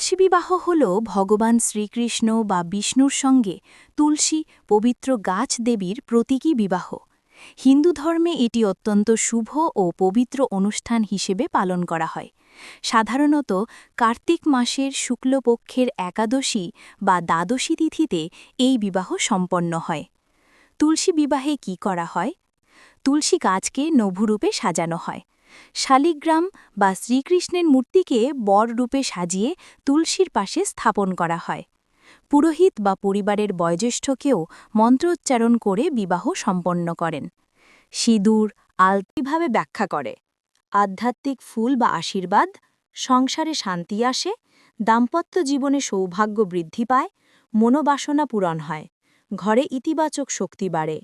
তুলসী বিবাহ হল ভগবান শ্রীকৃষ্ণ বা বিষ্ণুর সঙ্গে তুলসী পবিত্র গাছ দেবীর প্রতীকী বিবাহ। হিন্দু ধর্মে এটি অত্যন্ত শুভ ও পবিত্র অনুষ্ঠান হিসেবে পালন করা হয়। সাধারণত কার্তিক মাসের শুক্লপক্ষের একাদশী বা দ্বাদশী তিথিতে এই বিবাহ সম্পন্ন হয়। তুলসী বিবাহে কি করা হয়? তুলসী গাছকে নভুরূপে সাজানো হয়। শালিগ্রাম বা শ্রীকৃষ্ণের মূর্তিকে বররূপে সাজিয়ে তুলসীর পাশে স্থাপন করা হয়। পুরোহিত বা পরিবারের বয়োজ্যেষ্ঠকেও মন্ত্রোচ্চারণ করে বিবাহ সম্পন্ন করেন। সিঁদুর আলতিভাবে ব্যাখ্যা করে। আধ্যাত্মিক ফুল বা আশীর্বাদ, সংসারে শান্তি আসে, দাম্পত্য জীবনে সৌভাগ্য বৃদ্ধি পায়, মনোবাসনা পূরণ হয়, ঘরে ইতিবাচক শক্তি বাড়ে,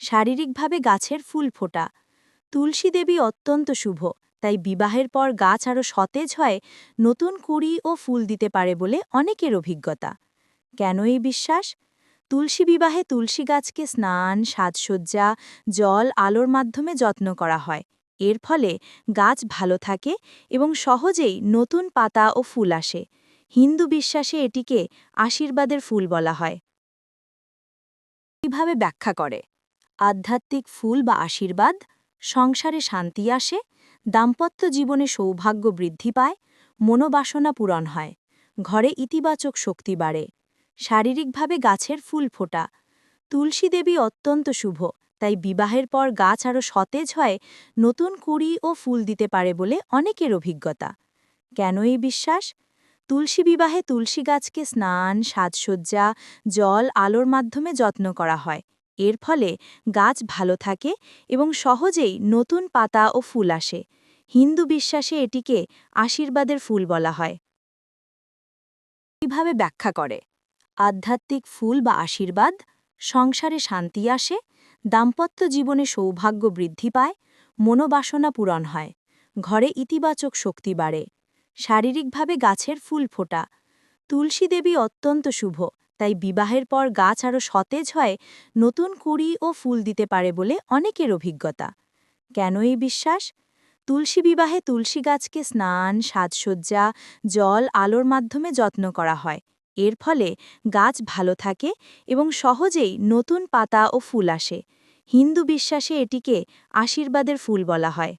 শারীরিকভাবে গাছের ফুল ফোটা তুলসী দেবী অত্যন্ত শুভ, তাই বিবাহের পর গাছ আরও সতেজ হয়, নতুন কুড়ি ও ফুল দিতে পারে বলে অনেকের অভিজ্ঞতা। কেন এই বিশ্বাস? তুলসী বিবাহে তুলসী গাছকে স্নান, সাজসজ্জা, জল, আলোর মাধ্যমে যত্ন করা হয়। এর ফলে গাছ ভালো থাকে এবং সহজেই নতুন পাতা ও ফুল আসে। হিন্দু বিশ্বাসে এটিকে আশীর্বাদের ফুল বলা হয়। কীভাবে ব্যাখ্যা করে? আধ্যাত্মিক ফুল বা আশীর্বাদ? সংসারে শান্তি আসে, দাম্পত্য জীবনে সৌভাগ্য বৃদ্ধি পায়, মনোবাসনা পূরণ হয়, ঘরে ইতিবাচক শক্তি বাড়ে, শারীরিকভাবে গাছের ফুল ফোটা, তুলসী দেবী অত্যন্ত শুভ, তাই বিবাহের পর গাছ আরও সতেজ হয়, নতুন কুড়ি ও ফুল দিতে পারে বলে অনেকের অভিজ্ঞতা। কেন এই বিশ্বাস? তুলসী বিবাহে তুলসী গাছকে স্নান, সাজসজ্জা, জল, আলোর মাধ্যমে যত্ন করা হয়। এর ফলে গাছ ভালো থাকে এবং সহজেই নতুন পাতা ও ফুল আসে। হিন্দু বিশ্বাসে এটিকে আশীর্বাদের ফুল বলা হয়। কীভাবে ব্যাখ্যা করে? আধ্যাত্মিক ফুল বা আশীর্বাদ? সংসারে শান্তি আসে, দাম্পত্য জীবনে সৌভাগ্য বৃদ্ধি পায়, মনোবাসনা পূরণ হয়, ঘরে ইতিবাচক শক্তি বাড়ে, শারীরিকভাবে গাছের ফুল ফোটা। তুলসী দেবী অত্যন্ত শুভ তাই বিবাহের পর গাছ আরও সতেজ হয়, নতুন কুড়ি ও ফুল দিতে পারে বলে অনেকের অভিজ্ঞতা। কেন এই বিশ্বাস? তুলসী বিবাহে তুলসী গাছকে স্নান, সাজসজ্জা, জল, আলোর মাধ্যমে যত্ন করা হয়। এর ফলে গাছ ভালো থাকে এবং সহজেই নতুন পাতা ও ফুল আসে। হিন্দু বিশ্বাসে এটিকে আশীর্বাদের ফুল বলা হয়।